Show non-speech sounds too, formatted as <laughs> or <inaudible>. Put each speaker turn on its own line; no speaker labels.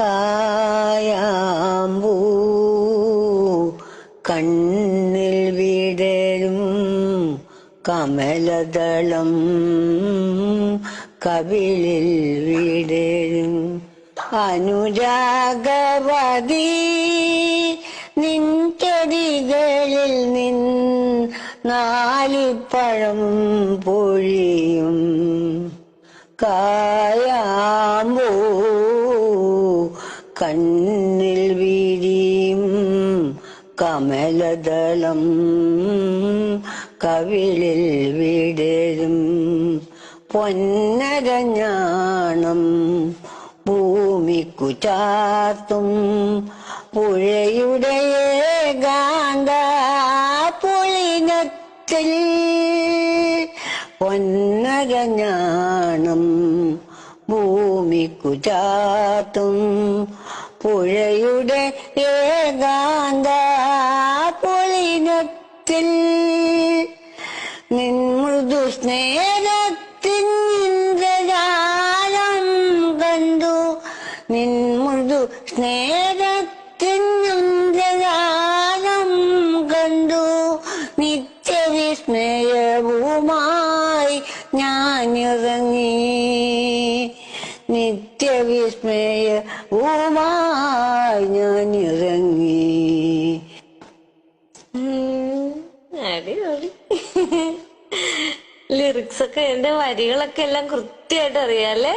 കായാമ്പൂ കണ്ണിൽ വിടരും കമലദളം. കവിളിൽ വിടരും അനുരാഗവതി. നിൻ ചെടികളിൽ നിൻ നാലിപ്പഴം പൊഴിയും. കായാമ്പൂ കണ്ണിൽ വിരിയും കമലദളം. കവിളിൽ വിടരും പൊന്നരഞ്ഞാണം ഭൂമിക്കു ചാർത്തും പുഴയുടെ ഏകാന്ത പുളിനത്തിൽ. പൊന്നരഞ്ഞാണം ഭൂമിക്കു ചാത്തും പുഴയുടെ ഏകാന്ത പൊളിനത്തിൽ നിൻ മൃദു സ്നേഹത്തിൻ ഇന്ദ്രജാലം കണ്ടു. നിൻ മൃദു നിത്യവിസ്മയവുമായി
ഉം, അടിപൊളി. <laughs> ലിറിക്സ് ഒക്കെ എന്റെ വരികളൊക്കെ എല്ലാം കൃത്യമായിട്ട് അറിയാല്ലേ